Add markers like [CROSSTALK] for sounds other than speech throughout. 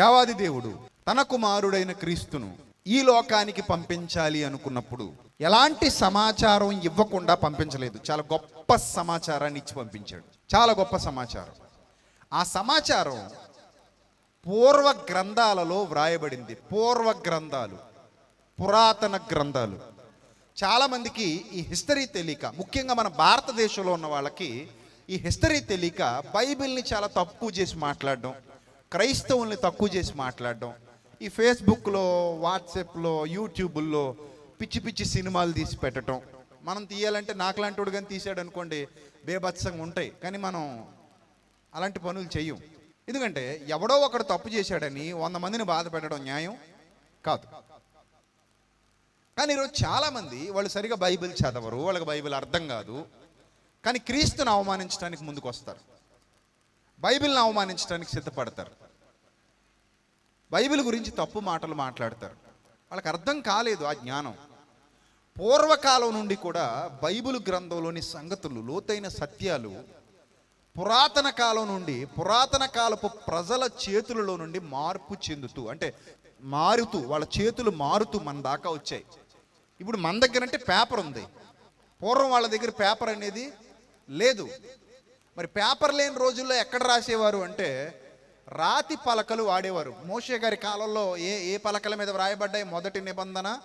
దేవాది దేవుడు తన కుమారుడైన క్రీస్తును ఈ లోకానికి పంపించాలి అనుకున్నప్పుడు ఎలాంటి సమాచారం ఇవ్వకుండా పంపించలేదు. చాలా గొప్ప సమాచారాన్ని ఇచ్చి పంపించాడు. చాలా గొప్ప సమాచారం. ఆ సమాచారం పూర్వ గ్రంథాలలో వ్రాయబడింది. పూర్వ గ్రంథాలు పురాతన గ్రంథాలు. చాలామందికి ఈ హిస్టరీ తెలియక ముఖ్యంగా మన భారతదేశంలో ఉన్న వాళ్ళకి ఈ హిస్టరీ తెలియక బైబిల్ని చాలా తక్కువ చేసి మాట్లాడడం క్రైస్తవుల్ని తక్కువ చేసి మాట్లాడడం. ఈ ఫేస్బుక్లో వాట్సాప్లో యూట్యూబుల్లో పిచ్చి పిచ్చి సినిమాలు తీసి పెట్టడం మనం తీయాలంటే నాకులాంటి కానీ తీసాడు అనుకోండి బేభత్సంగా ఉంటాయి. కానీ మనం అలాంటి పనులు చెయ్యం. ఎందుకంటే ఎవడో ఒకడు తప్పు చేశాడని వంద మందిని బాధ పెట్టడం న్యాయం కాదు. కానీ ఈరోజు చాలామంది వాళ్ళు సరిగా బైబిల్ చదవరు వాళ్ళకి బైబిల్ అర్థం కాదు. కానీ క్రీస్తుని అవమానించడానికి ముందుకు వస్తారు బైబిల్ని అవమానించడానికి సిద్ధపడతారు. బైబిల్ గురించి తప్పు మాటలు మాట్లాడతారు. వాళ్ళకి అర్థం కాలేదు ఆ జ్ఞానం. పూర్వకాలం నుండి కూడా బైబిల్ గ్రంథంలోని సంగతులు లోతైన సత్యాలు పురాతన కాలం నుండి పురాతన కాలపు ప్రజల చేతులలో నుండి మార్పు చెందుతూ అంటే మారుతూ వాళ్ళ చేతులు మారుతూ మన దాకా వచ్చాయి. ఇప్పుడు మన దగ్గర అంటే పేపర్ ఉంది. పూర్వం వాళ్ళ దగ్గర పేపర్ అనేది లేదు. మరి పేపర్ లేని రోజుల్లో ఎక్కడ రాసేవారు అంటే రాతి పలకలు వాడేవారు. మోషే గారి కాలంలో ఏ ఏ పలకల మీద వ్రాయబడ్డాయి? మొదటి నిబంధన.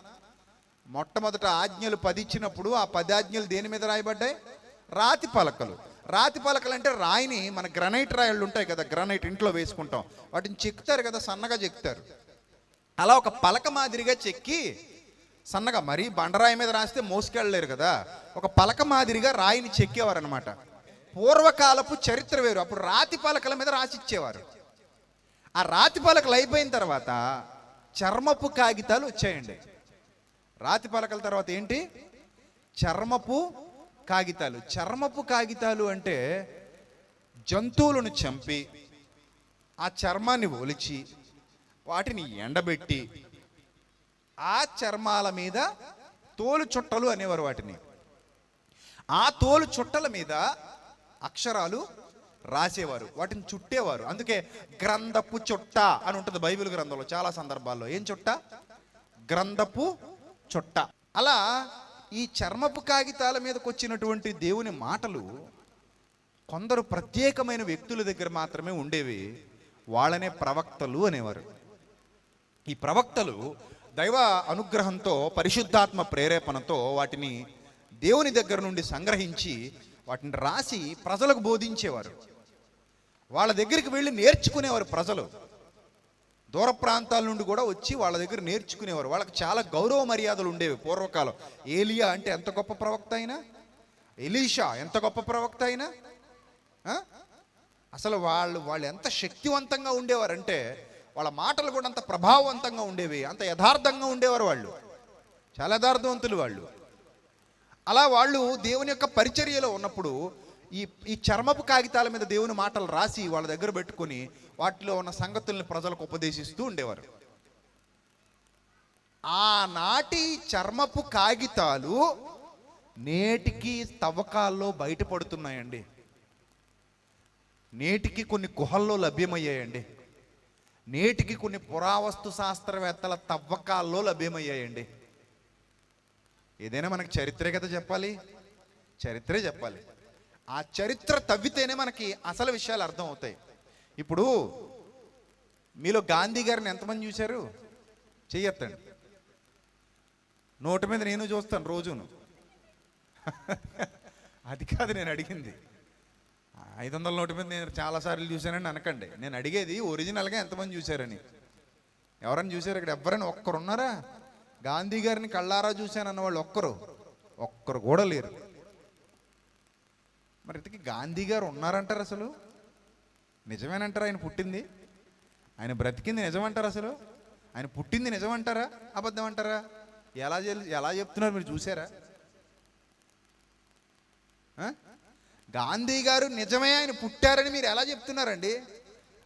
మొట్టమొదట ఆజ్ఞలు పది ఇచ్చినప్పుడు ఆ పది ఆజ్ఞలు దేని మీద రాయబడ్డాయి రాతి పలకలు. రాతి పలకలు అంటే రాయిని మన గ్రనైట్ రాయలు ఉంటాయి కదా గ్రనైట్ ఇంట్లో వేసుకుంటాం. వాటిని చెక్కుతారు కదా సన్నగా చెక్కుతారు. అలా ఒక పలక మాదిరిగా చెక్కి సన్నగా మరీ బండరాయి మీద రాస్తే మోసుకెళ్ళలేరు కదా. ఒక పలక మాదిరిగా రాయిని చెక్కేవారు అనమాట పూర్వకాలపు చరిత్ర వేరు. అప్పుడు రాతి పలకల మీద రాసిచ్చేవారు. ఆ రాతి పలకలు అయిపోయిన తర్వాత చర్మపు కాగితాలు వచ్చాయండి. రాతి పలకల తర్వాత ఏంటి? చర్మపు కాగితాలు. చర్మపు కాగితాలు అంటే జంతువులను చంపి ఆ చర్మాన్ని ఒలిచి వాటిని ఎండబెట్టి ఆ చర్మాల మీద తోలు చుట్టలు అనేవారు వాటిని. ఆ తోలు చుట్టల మీద అక్షరాలు రాసేవారు వాటిని చుట్టేవారు. అందుకే గ్రంథపు చుట్ట అని ఉంటుంది బైబిల్ గ్రంథంలో చాలా సందర్భాల్లో. ఏం చుట్ట? గ్రంథపు చుట్ట. అలా ఈ చర్మపు కాగితాల మీదకి వచ్చినటువంటి దేవుని మాటలు కొందరు ప్రత్యేకమైన వ్యక్తుల దగ్గర మాత్రమే ఉండేవి. వాళ్ళనే ప్రవక్తలు అనేవారు. ఈ ప్రవక్తలు దైవ అనుగ్రహంతో పరిశుద్ధాత్మ ప్రేరేపణతో వాటిని దేవుని దగ్గర నుండి సంగ్రహించి వాటిని రాసి ప్రజలకు బోధించేవారు. వాళ్ళ దగ్గరికి వెళ్ళి నేర్చుకునేవారు ప్రజలు. దూర ప్రాంతాల నుండి కూడా వచ్చి వాళ్ళ దగ్గర నేర్చుకునేవారు. వాళ్ళకి చాలా గౌరవ మర్యాదలు ఉండేవి పూర్వకాలం. ఏలియా అంటే ఎంత గొప్ప ప్రవక్త అయినా? ఎలీషా ఎంత గొప్ప ప్రవక్త అయినా? అసలు వాళ్ళు వాళ్ళు ఎంత శక్తివంతంగా ఉండేవారంటే వాళ్ళ మాటలు కూడా అంత ప్రభావవంతంగా ఉండేవి అంత యథార్థంగా ఉండేవారు వాళ్ళు. చాలా యథార్థవంతులు వాళ్ళు. అలా వాళ్ళు దేవుని యొక్క పరిచర్యలో ఉన్నప్పుడు ఈ ఈ చర్మపు కాగితాల మీద దేవుని మాటలు రాసి వాళ్ళ దగ్గర పెట్టుకొని వాటిలో ఉన్న సంగతుల్ని ప్రజలకు ఉపదేశిస్తూ ఉండేవారు. ఆనాటి చర్మపు కాగితాలు నేటికి తవ్వకాల్లో బయటపడుతున్నాయండి. నేటికి కొన్ని గుహల్లో లభ్యమయ్యాయండి. నేటికి కొన్ని పురావస్తు శాస్త్రవేత్తల తవ్వకాల్లో లభ్యమయ్యాయండి. ఏదైనా మనకి చరిత్రే కదా చెప్పాలి? చరిత్రే చెప్పాలి. ఆ చరిత్ర తవ్వితేనే మనకి అసలు విషయాలు అర్థం అవుతాయి ఇప్పుడు మీలో గాంధీ గారిని ఎంతమంది చూశారు? చెయ్యొద్దండి నోటి మీద నేను చూస్తాను రోజును. [LAUGHS] అది కాదు నేను అడిగింది. ఐదు వందల నోటి మీద నేను చాలాసార్లు చూశానని అనకండి. నేను అడిగేది ఒరిజినల్గా ఎంతమంది చూశారని. ఎవరైనా చూశారు ఇక్కడ? ఎవరైనా ఒక్కరు ఉన్నారా గాంధీ గారిని కళ్ళారా చూశానన్న వాళ్ళు ఒక్కరు. ఒక్కరు కూడా లేరు. మరి ఇంతకీ గాంధీ గారు ఉన్నారంటారు అసలు? నిజమేనంటారా? ఆయన పుట్టింది? ఆయన బ్రతికింది నిజమంటారా అసలు? ఆయన పుట్టింది నిజమంటారా? అబద్ధం అంటారా ఎలా ఎలా చెప్తున్నారు మీరు చూసారా గాంధీ గారు నిజమే ఆయన పుట్టారని మీరు ఎలా చెప్తున్నారండి?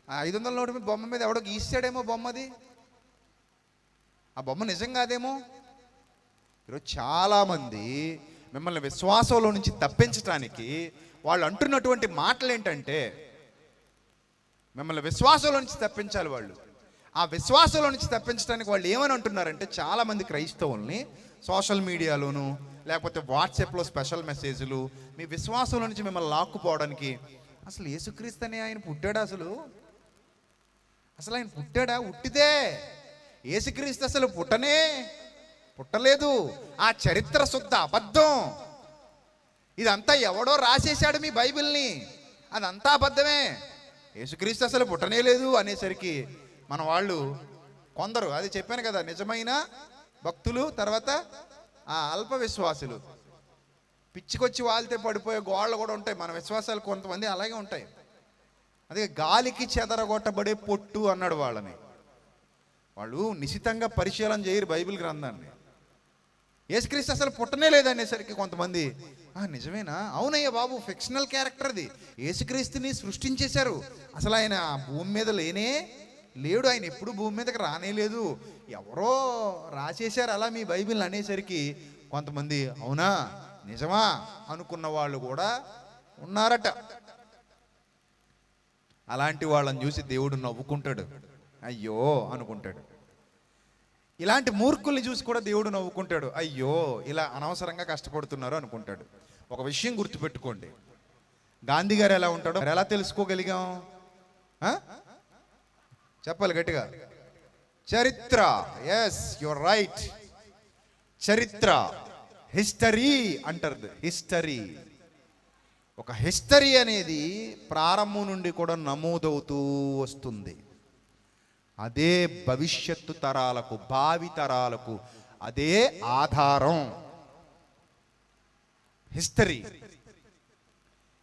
ఆ ఐదు వందల నోటు మీద బొమ్మ మీద ఎవడో గీసాడేమో బొమ్మది. ఆ బొమ్మ నిజం కాదేమో? ఈరోజు చాలామంది మిమ్మల్ని విశ్వాసంలో నుంచి తప్పించడానికి వాళ్ళు అంటున్నటువంటి మాటలు ఏంటంటే మిమ్మల్ని విశ్వాసంలో నుంచి తప్పించాలి వాళ్ళు. ఆ విశ్వాసంలో నుంచి తప్పించడానికి వాళ్ళు ఏమని అంటున్నారంటే చాలామంది క్రైస్తవుల్ని సోషల్ మీడియాలోను లేకపోతే వాట్సాప్లో స్పెషల్ మెసేజ్లు మీ విశ్వాసంలో నుంచి మిమ్మల్ని లాక్కుపోవడానికి అసలు యేసుక్రీస్తు అనే ఆయన పుట్టాడా అసలు? అసలు ఆయన పుట్టాడా? ఉట్టిదే యేసుక్రీస్తు అసలు పుట్టనే పుట్టలేదు. ఆ చరిత్ర శుద్ధ అబద్ధం. ఇదంతా ఎవడో రాసేశాడు మీ బైబిల్ని. అదంతా అబద్ధమే. యేసుక్రీస్తు అసలు పుట్టనే లేదు అనేసరికి మన వాళ్ళు కొందరు అది చెప్పాను కదా నిజమైన భక్తులు తర్వాత ఆ అల్ప విశ్వాసులు. పిచ్చికొచ్చి వాళ్తే పడిపోయే గోళ్ళు కూడా ఉంటాయి మన విశ్వాసాలు కొంతమంది అలాగే ఉంటాయి. అదే గాలికి చెదరగొట్టబడే పొట్టు అన్నాడు వాళ్ళని. వాళ్ళు నిశితంగా పరిశీలన చేయరు బైబిల్ గ్రంథాన్ని. యేసుక్రీస్తు అసలు పుట్టనే లేదనేసరికి కొంతమంది "ఆ, నిజమేనా? అవునయ్య బాబు ఫిక్షనల్ క్యారెక్టర్ అది. యేసుక్రీస్తుని సృష్టించేశారు. అసలు ఆయన ఆ భూమి మీద లేనే లేడు. ఆయన ఎప్పుడు భూమి మీదకి రానే లేదు. ఎవరో రాసేశారు అలా మీ బైబిల్ అనేసరికి కొంతమంది అవునా? నిజమా? అనుకున్న వాళ్ళు కూడా ఉన్నారట. అలాంటి వాళ్ళని చూసి దేవుడు నవ్వుకుంటాడు. అయ్యో అనుకుంటాడు. ఇలాంటి మూర్ఖుల్ని చూసి కూడా దేవుడు నవ్వుకుంటాడు. అయ్యో ఇలా అనవసరంగా కష్టపడుతున్నారు అనుకుంటాడు. ఒక విషయం గుర్తుపెట్టుకోండి. గాంధీ గారు ఎలా ఉంటాడో మరి ఎలా తెలుసుకోగలిగాం? చెప్పాలి గట్టిగా. చరిత్ర. ఎస్ యువర్ రైట్ చరిత్ర. హిస్టరీ అంటారు. హిస్టరీ. ఒక హిస్టరీ అనేది ప్రారంభం నుండి కూడా నమోదవుతూ వస్తుంది. అదే భవిష్యత్తు తరాలకు భావి తరాలకు అదే ఆధారం. హిస్టరీ.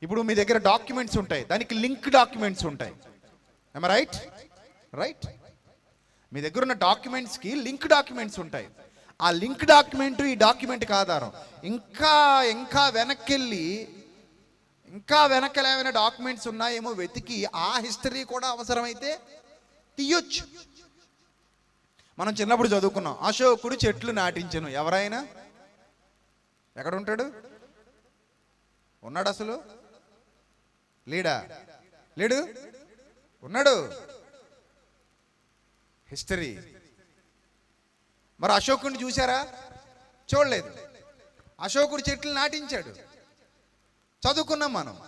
ఇప్పుడు మీ దగ్గర డాక్యుమెంట్స్ ఉంటాయి. దానికి లింక్ డాక్యుమెంట్స్ ఉంటాయి. రైట్ రైట్ మీ దగ్గర ఉన్న డాక్యుమెంట్స్కి లింక్ డాక్యుమెంట్స్ ఉంటాయి. ఆ లింక్ డాక్యుమెంట్ ఈ డాక్యుమెంట్కి ఆధారం. ఇంకా ఇంకా వెనక్కి వెళ్ళి ఇంకా వెనకాల ఏమైనా డాక్యుమెంట్స్ ఉన్నాయేమో వెతికి ఆ హిస్టరీ కూడా అవసరమైతే తీయొచ్చు. మనం చిన్నప్పుడు చదువుకున్నాం. అశోకుడు చెట్లు నాటించను. ఎవరైనా? ఎక్కడ ఉంటాడు ఉన్నాడు అసలు? లేడా? లేడు? ఉన్నాడు. హిస్టరీ. మరి అశోకుడిని చూసారా చూడలేదు. అశోకుడు చెట్లు నాటించాడు. చదువుకున్నాం మనం.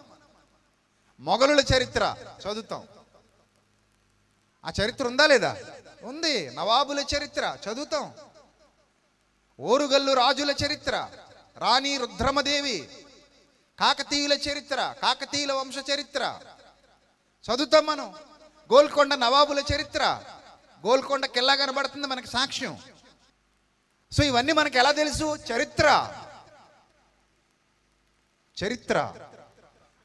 మొఘలుల చరిత్ర. చదువుతాం. ఆ చరిత్ర ఉందా లేదా? ఉంది. నవాబుల చరిత్ర చదువుతాం. ఓరుగల్లు రాజుల చరిత్ర రాణి రుద్రమదేవి కాకతీయుల చరిత్ర కాకతీయుల వంశ చరిత్ర. చదువుతాం మనం. గోల్కొండ నవాబుల చరిత్ర. గోల్కొండ కిల్లా కనబడుతుంది మనకి సాక్ష్యం. సో ఇవన్నీ మనకు ఎలా తెలుసు? చరిత్ర. చరిత్ర.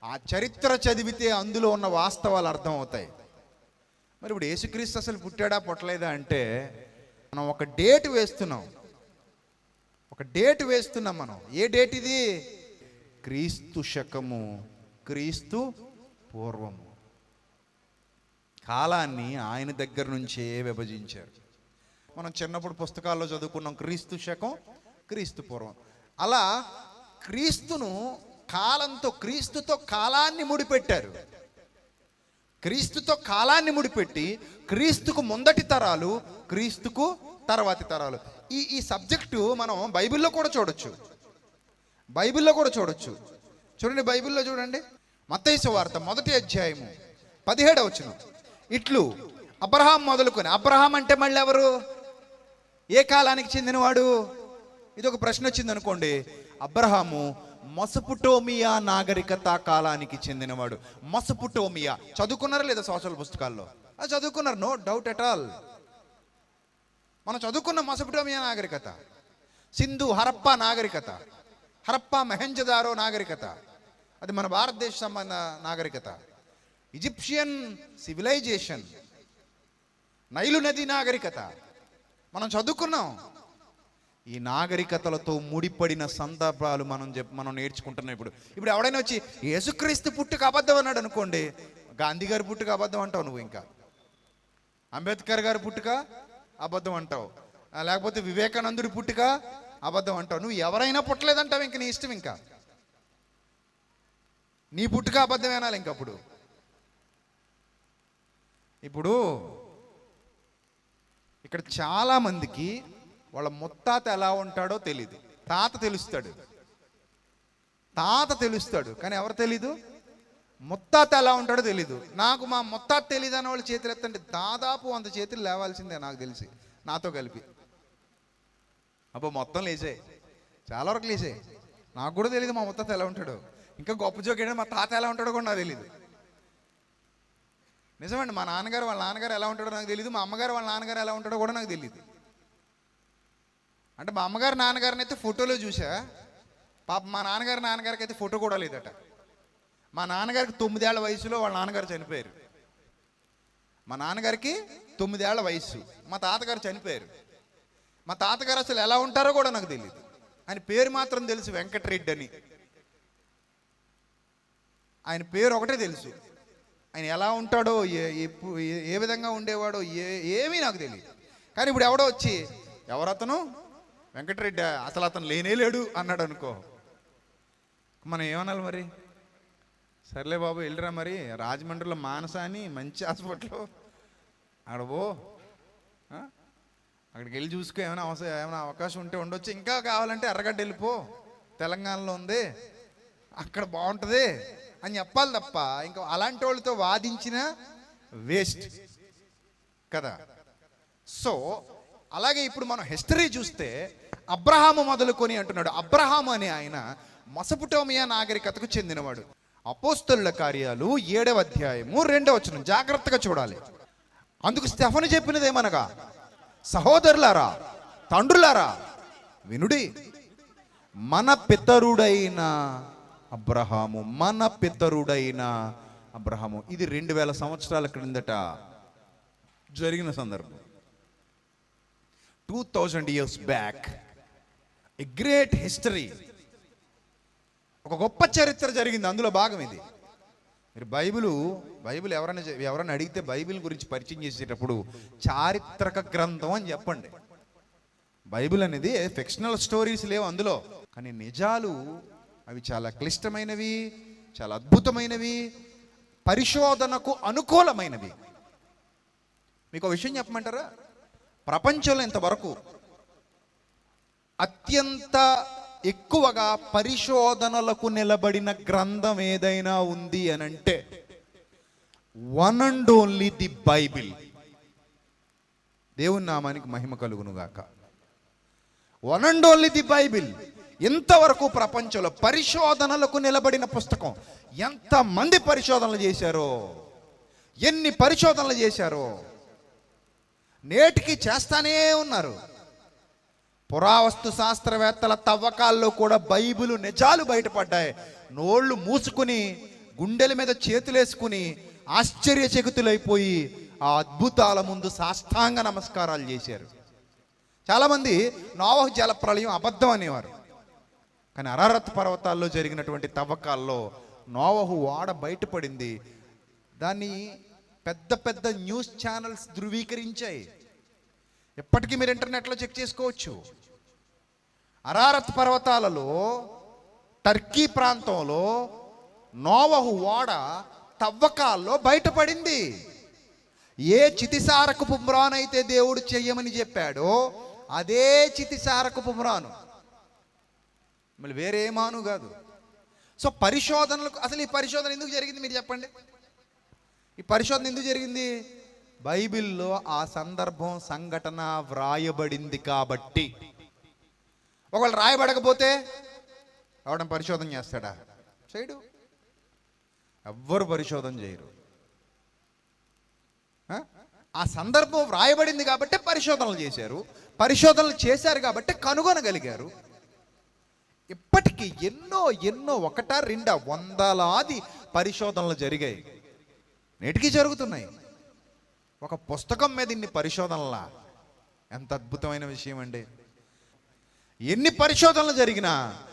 ఆ చరిత్ర చదివితే అందులో ఉన్న వాస్తవాలు అర్థం అవుతాయి మరి ఇప్పుడు యేసుక్రీస్తు అసలు పుట్టాడా పుట్టలేదా అంటే మనం ఒక డేట్ వేస్తున్నాం. ఒక డేట్ వేస్తున్నాం మనం. ఏ డేట్ ఇది? క్రీస్తు శకము క్రీస్తు పూర్వము. కాలాన్ని ఆయన దగ్గర నుంచే విభజించారు. మనం చిన్నప్పుడు పుస్తకాల్లో చదువుకున్నాం క్రీస్తు శకం క్రీస్తు పూర్వం. అలా క్రీస్తును కాలంతో క్రీస్తుతో కాలాన్ని ముడిపెట్టారు. క్రీస్తుతో కాలాన్ని ముడిపెట్టి క్రీస్తుకు ముందటి తరాలు క్రీస్తుకు తర్వాతి తరాలు. ఈ ఈ సబ్జెక్టు మనం బైబిల్లో కూడా చూడొచ్చు. బైబిల్లో కూడా చూడొచ్చు. చూడండి బైబిల్లో చూడండి. మత్తైసు వార్త మొదటి అధ్యాయము పదిహేడవ వచ్చిన ఇట్లు అబ్రహాం మొదలుకొని అబ్రహాం అంటే మళ్ళీ ఎవరు? ఏ కాలానికి చెందినవాడు? ఇది ఒక ప్రశ్న వచ్చింది అనుకోండి అబ్రహాము మొసపుటోమియా నాగరికత కాలానికి చెందినవాడు. మొసపుటోమియా చదువుకున్నారా లేదా సోషల్ పుస్తకాల్లో? అది చదువుకున్నారు. No doubt at all. మనం చదువుకున్న మొసపుటోమియా నాగరికత సింధు హరప్ప నాగరికత హరప్ప మెహంజదారో నాగరికత అది మన భారతదేశ సంబంధ నాగరికత. ఈజిప్షియన్ సివిలైజేషన్ నైలు నది నాగరికత. మనం చదువుకున్నాం. ఈ నాగరికతలతో ముడిపడిన సందర్భాలు మనం చెప్ మనం నేర్చుకుంటున్నాం ఇప్పుడు. ఇప్పుడు ఎవడైనా వచ్చి యేసుక్రీస్తు పుట్టుక అబద్ధం అన్నాడు అనుకోండి గాంధీ గారి పుట్టుక అబద్ధం అంటావు నువ్వు ఇంకా. అంబేద్కర్ గారి పుట్టుక అబద్ధం అంటావు. లేకపోతే వివేకానందుడి పుట్టుక అబద్ధం అంటావు. నువ్వు ఎవరైనా పుట్టలేదంటావు ఇంక నీ ఇష్టం ఇంకా. నీ పుట్టుక అబద్ధం అనాలి ఇంకప్పుడు ఇప్పుడు ఇక్కడ చాలామందికి వాళ్ళ ముత్తాత ఎలా ఉంటాడో తెలియదు తాత తెలుస్తాడు. తాత తెలుస్తాడు. కానీ ఎవరు తెలీదు? ముత్తాత ఎలా ఉంటాడో తెలీదు. నాకు మా ముత్తాత తెలియదు అని వాళ్ళు చేతులు ఎత్తండి దాదాపు వంద చేతులు లేవాల్సిందే నాకు తెలిసి. నాతో కలిపి. అబ్బో మొత్తం లేచాయి చాలా వరకు లేచాయి నాకు కూడా తెలియదు మా ముత్తాత ఎలా ఉంటాడో. ఇంకా గొప్ప జోకేయడం మా తాత ఎలా ఉంటాడో కూడా నాకు తెలియదు నిజమండి మా నాన్నగారు వాళ్ళ నాన్నగారు ఎలా ఉంటాడో నాకు తెలియదు మా అమ్మగారు వాళ్ళ నాన్నగారు ఎలా ఉంటాడో కూడా నాకు తెలియదు అంటే మా అమ్మగారు నాన్నగారిని అయితే ఫోటోలో చూసా పాప మా నాన్నగారు నాన్నగారికి అయితే ఫోటో కూడా లేదట. మా నాన్నగారికి తొమ్మిదేళ్ళ వయసులో వాళ్ళ నాన్నగారు చనిపోయారు. మా నాన్నగారికి తొమ్మిదేళ్ళ వయసు. మా తాతగారు చనిపోయారు. మా తాతగారు అసలు ఎలా ఉంటారో కూడా నాకు తెలియదు ఆయన పేరు మాత్రం తెలుసు వెంకటరెడ్డి అని ఆయన పేరు ఒకటే తెలుసు. ఆయన ఎలా ఉంటాడో ఏ ఏ- ఏ విధంగా ఉండేవాడో ఏ ఏమీ నాకు తెలియదు కానీ ఇప్పుడు ఎవడో వచ్చి ఎవరతను? వెంకటరెడ్డి అసలు అతను లేనే లేడు అన్నాడు అనుకో. మనం ఏమనాలి మరి? సర్లే బాబు వెళ్ళిరా మరి. రాజమండ్రిలో మానస అని మంచి హాస్పిటల్ అక్కడ అక్కడికి వెళ్ళి చూసుకో ఏమైనా అవసరం ఏమైనా అవకాశం ఉంటే ఉండొచ్చు. ఇంకా కావాలంటే ఎర్రగడ్డ వెళ్ళిపో తెలంగాణలో ఉంది. అక్కడ బాగుంటుంది అని చెప్పాలి తప్ప ఇంకా అలాంటి వాళ్ళతో వాదించిన వేస్ట్. కదా? సో అలాగే ఇప్పుడు మనం హిస్టరీ చూస్తే అబ్రహాము మొదలుకొని అంటున్నాడు అబ్రహాము అనే ఆయన మసపుటోమియా నాగరికతకు చెందినవాడు. అపోస్తుల కార్యాలు ఏడవ అధ్యాయము రెండవ వచనం. జాగ్రత్తగా చూడాలి. అందుకు స్టెఫను చెప్పినది ఏమనగా సహోదరులారా తండ్రులారా వినుడి మన పితరుడైన అబ్రహాము మన పితరుడైన అబ్రహాము. ఇది రెండు వేల సంవత్సరాల క్రిందట జరిగిన సందర్భం. Two thousand years back a great history ఒక గొప్ప చరిత్ర జరిగింది. అందులో భాగం ఇది. మీరు బైబిల్ బైబిల్ ఎవరైనా ఎవరైనా అడిగితే బైబిల్ గురించి పరిచయం చేసేటప్పుడు చారిత్రక గ్రంథం అని చెప్పండి. బైబిల్ అనేది ఫిక్షనల్ స్టోరీస్ లేవు అందులో. కానీ నిజాలు అవి చాలా క్లిష్టమైనవి చాలా అద్భుతమైనవి పరిశోధనకు అనుకూలమైనవి. మీకు ఒక విషయం చెప్పమంటారా? ప్రపంచంలో ఇంతవరకు అత్యంత ఎక్కువగా పరిశోధనలకు నిలబడిన గ్రంథం ఏదైనా ఉంది అని అంటే one and only the Bible దేవుని నామానికి మహిమ కలుగునుగాక. One and only the Bible ఇంతవరకు ప్రపంచంలో పరిశోధనలకు నిలబడిన పుస్తకం ఎంతమంది పరిశోధనలు చేశారో ఎన్ని పరిశోధనలు చేశారో నేటికి చేస్తానే ఉన్నారు. పురావస్తు శాస్త్రవేత్తల తవ్వకాల్లో కూడా బైబులు నిజాలు బయటపడ్డాయి. నోళ్ళు మూసుకుని గుండెల మీద చేతులేసుకుని ఆశ్చర్యచకితులైపోయి ఆ అద్భుతాల ముందు సాష్టాంగ నమస్కారాలు చేశారు. చాలామంది నోవహ జల ప్రళయం అబద్ధం అనేవారు. కానీ అరారత్ పర్వతాల్లో జరిగినటువంటి తవ్వకాల్లో నోవహు వాడ బయటపడింది. దాన్ని పెద్ద పెద్ద న్యూస్ ఛానల్స్ ధృవీకరించాయి. ఎప్పటికీ మీరు ఇంటర్నెట్లో చెక్ చేసుకోవచ్చు. అరారత్ పర్వతాలలో టర్కీ ప్రాంతంలో నోవహు ఓడ తవ్వకాల్లో బయటపడింది. ఏ చితిసారకు పుమ్రానైతే దేవుడు చెయ్యమని చెప్పాడో అదే చితిసారకు పుమ్రాను మళ్ళీ వేరే మాను కాదు. సో పరిశోధనలకు అసలు ఈ పరిశోధన ఎందుకు జరిగింది మీరు చెప్పండి? ఈ పరిశోధన ఎందుకు జరిగింది? బైబిల్లో ఆ సందర్భం సంఘటన వ్రాయబడింది కాబట్టి. ఒకవేళ రాయబడకపోతే ఎవడం పరిశోధన చేస్తాడా? చేయడు. ఎవ్వరు పరిశోధన చేయరు. ఆ? సందర్భం వ్రాయబడింది కాబట్టి పరిశోధనలు చేశారు. పరిశోధనలు చేశారు కాబట్టి కనుగొనగలిగారు. ఇప్పటికీ ఎన్నో ఎన్నో ఒకటా రెండా వందలాది పరిశోధనలు జరిగాయి. నేటికి జరుగుతున్నాయి. ఒక పుస్తకం మీద ఇన్ని పరిశోధనలా? ఎంత అద్భుతమైన విషయం అండి. ఎన్ని పరిశోధనలు జరిగినా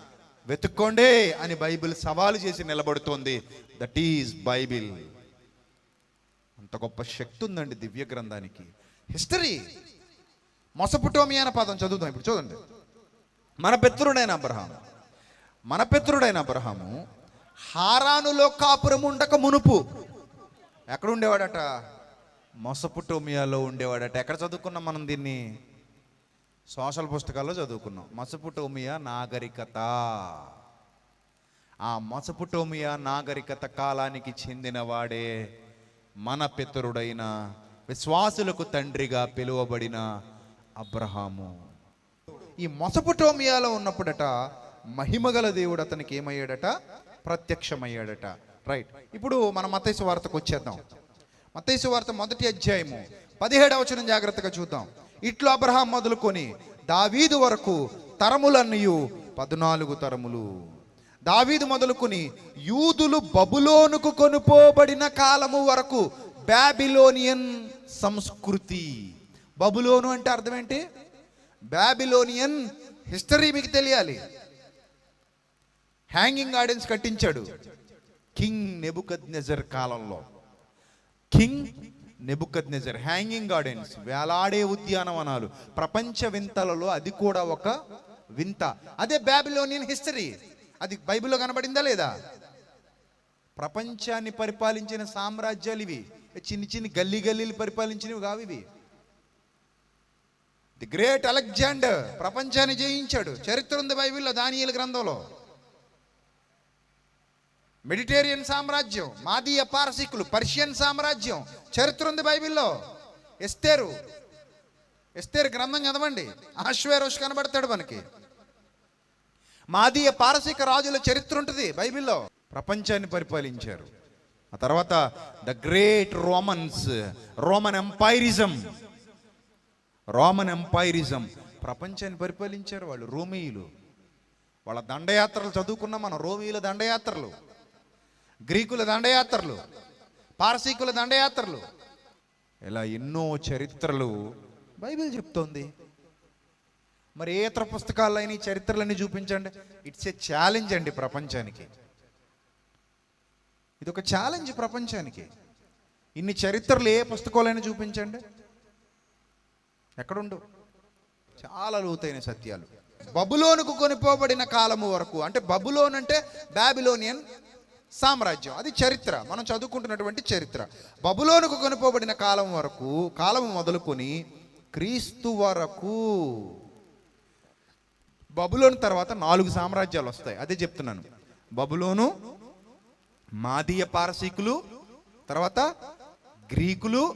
వెతుక్కోండి అని బైబిల్ సవాలు చేసి నిలబడుతోంది. That is Bible. అంత గొప్ప శక్తి ఉందండి దివ్య గ్రంథానికి. హిస్టరీ. మొసపుటోమియా అనే పదం చదువుతాం ఇప్పుడు చూడండి. మన పిత్రుడైన అబ్రహాము. మన పిత్రుడైన అబ్రహాము హారానులో కాపురం ఉండక మునుపు ఎక్కడ ఉండేవాడట మొసపుటోమియాలో ఉండేవాడట. ఎక్కడ చదువుకున్నాం మనం దీన్ని? సోషల్ పుస్తకాల్లో చదువుకున్నాం. మొసపుటోమియా నాగరికత. ఆ మొసపుటోమియా నాగరికత కాలానికి చెందినవాడే మన పితరుడైన విశ్వాసులకు తండ్రిగా పిలువబడిన అబ్రహాము. ఈ మొసపుటోమియాలో ఉన్నప్పుడట మహిమగల దేవుడు అతనికి ఏమయ్యాడట? ప్రత్యక్షమయ్యాడట. రైట్ ఇప్పుడు మన మతైసు వార్తకు వచ్చేద్దాం. మతైసు వార్త మొదటి అధ్యాయము. పదిహేడవ వచనం జాగ్రత్తగా చూద్దాం. ఇట్లు అబ్రహాం మొదలుకొని దావీదు వరకు తరములన్నయు పద్నాలుగు తరములు. దావీదు మొదలుకొని యూదులు బబులోనుకు కొనుపోబడిన కాలము వరకు బ్యాబిలోనియన్ సంస్కృతి. బబులోను అంటే అర్థం ఏంటి? బ్యాబిలోనియన్ హిస్టరీ మీకు తెలియాలి. హ్యాంగింగ్ గార్డెన్స్ కట్టించాడు. కింగ్ నెబుకద్ కాలంలో. కింగ్ నెబుకద్ నెజర్ హ్యాంగింగ్ గార్డెన్స్ వేలాడే ఉద్యానవనాలు ప్రపంచ వింతలలో అది కూడా ఒక వింత. అదే బ్యాబిలోనియన్ హిస్టరీ అది బైబిల్లో కనబడిందా లేదా? ప్రపంచాన్ని పరిపాలించిన సామ్రాజ్యాలు ఇవి. చిన్ని చిన్ని గల్లీ గల్లీలు పరిపాలించినవి కావు ఇవి. ది గ్రేట్ అలెగ్జాండర్ ప్రపంచాన్ని జయించాడు. చరిత్ర ఉంది బైబిల్లో దానియల గ్రంథంలో. మెడిటేరియన్ సామ్రాజ్యం మాదీయ పారసీకులు పర్షియన్ సామ్రాజ్యం చరిత్ర ఉంది బైబిల్లో. ఎస్తేరు ఎస్తేరు గ్రంథం చదవండి. ఆశ్వేరోష్ కనబడతాడు మనకి. మాదీయ పారసీక రాజుల చరిత్ర ఉంటుంది బైబిల్లో. ప్రపంచాన్ని పరిపాలించారు. ఆ తర్వాత the great Romans Roman empirism. Roman empirism. ప్రపంచాన్ని పరిపాలించారు వాళ్ళు రోమియులు. వాళ్ళ దండయాత్రలు చదువుకున్న మనం రోమియుల దండయాత్రలు. గ్రీకుల దండయాత్రలు పారసీకుల దండయాత్రలు. ఇలా ఎన్నో చరిత్రలు బైబిల్ చెప్తోంది. మరి ఏ ఇతర పుస్తకాల్లో అయినా ఈ చరిత్రలన్నీ చూపించండి. ఇట్స్ ఏ ఛాలెంజ్ అండి ప్రపంచానికి. ఇది ఒక ఛాలెంజ్ ప్రపంచానికి. ఇన్ని చరిత్రలు ఏ పుస్తకాలైనా చూపించండి. ఎక్కడుండు చాలా లోతైన సత్యాలు. బబులోనుకు కొనిపోబడిన కాలము వరకు అంటే బబులోన్ అంటే బాబిలోనియన్ సామ్రాజ్యం. అది చరిత్ర. మనం చదువుకుంటున్నటువంటి చరిత్ర. బబులోనుకు కొనుకోబడిన కాలం వరకు కాలం మొదలుకొని క్రీస్తు వరకు బబులోను తర్వాత నాలుగు సామ్రాజ్యాలు వస్తాయి. అదే చెప్తున్నాను. బబులోను మాదీయ పారసీకులు తర్వాత గ్రీకులు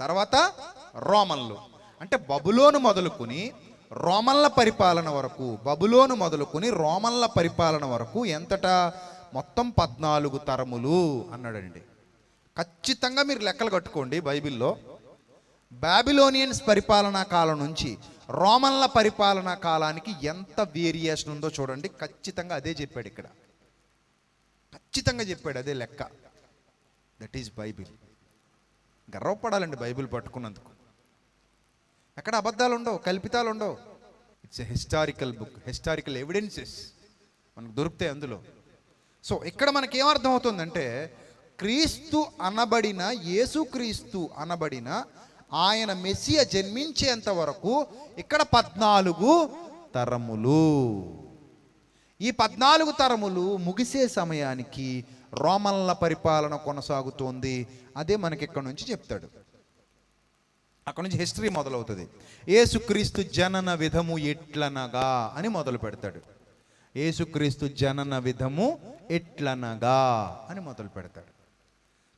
తర్వాత రోమన్లు. అంటే బబులోను మొదలుకొని రోమన్ల పరిపాలన వరకు బబులోను మొదలుకొని రోమన్ల పరిపాలన వరకు ఎంతటా? మొత్తం పద్నాలుగు తరములు అన్నాడండి. ఖచ్చితంగా మీరు లెక్కలు కట్టుకోండి బైబిల్లో. బాబిలోనియన్స్ పరిపాలనా కాలం నుంచి రోమన్ల పరిపాలనా కాలానికి ఎంత వేరియేషన్ ఉందో చూడండి. ఖచ్చితంగా అదే చెప్పాడు ఇక్కడ. ఖచ్చితంగా చెప్పాడు అదే లెక్క. దట్ ఈజ్ బైబిల్ గర్వపడాలండి బైబిల్ పట్టుకున్నందుకు. ఎక్కడ అబద్ధాలు ఉండవు కల్పితాలు ఉండవు it's a historical book historical evidences మనకు దొరుకుతాయి అందులో. సో ఇక్కడ మనకి ఏమర్థం అవుతుందంటే క్రీస్తు అనబడిన యేసుక్రీస్తు అనబడిన ఆయన మెస్సియ జన్మించేంత వరకు ఇక్కడ పద్నాలుగు తరములు. ఈ పద్నాలుగు తరములు ముగిసే సమయానికి రోమన్ల పరిపాలన కొనసాగుతోంది. అదే మనకి ఇక్కడ నుంచి చెప్తాడు. అక్కడ నుంచి హిస్టరీ మొదలవుతుంది. ఏసుక్రీస్తు జనన విధము ఎట్లనగా అని మొదలు పెడతాడు ఏసుక్రీస్తు జనన విధము ఎట్లనగా అని మొదలు పెడతాడు.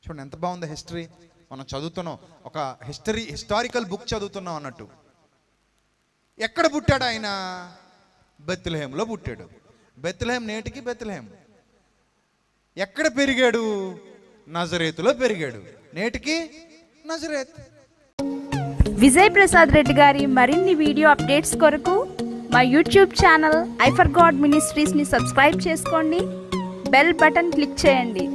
చూడండి ఎంత బాగుంది హిస్టరీ. మనం చదువుతున్నాం. ఒక హిస్టరీ హిస్టారికల్ బుక్ చదువుతున్నాం అన్నట్టు. ఎక్కడ పుట్టాడు ఆయన? బెత్లహేంలో పుట్టాడు. బెత్లహేం నేటికి బెత్లహేం? ఎక్కడ పెరిగాడు? నజరేతులో పెరిగాడు. నేటికి నజరేత్. విజయ్ ప్రసాద్ రెడ్డి గారి మరిన్ని వీడియో అప్డేట్స్ కొరకు మా YouTube channel I for God మినిస్ట్రీస్ని subscribe చేసుకోండి. బెల్ బటన్ క్లిక్ చేయండి.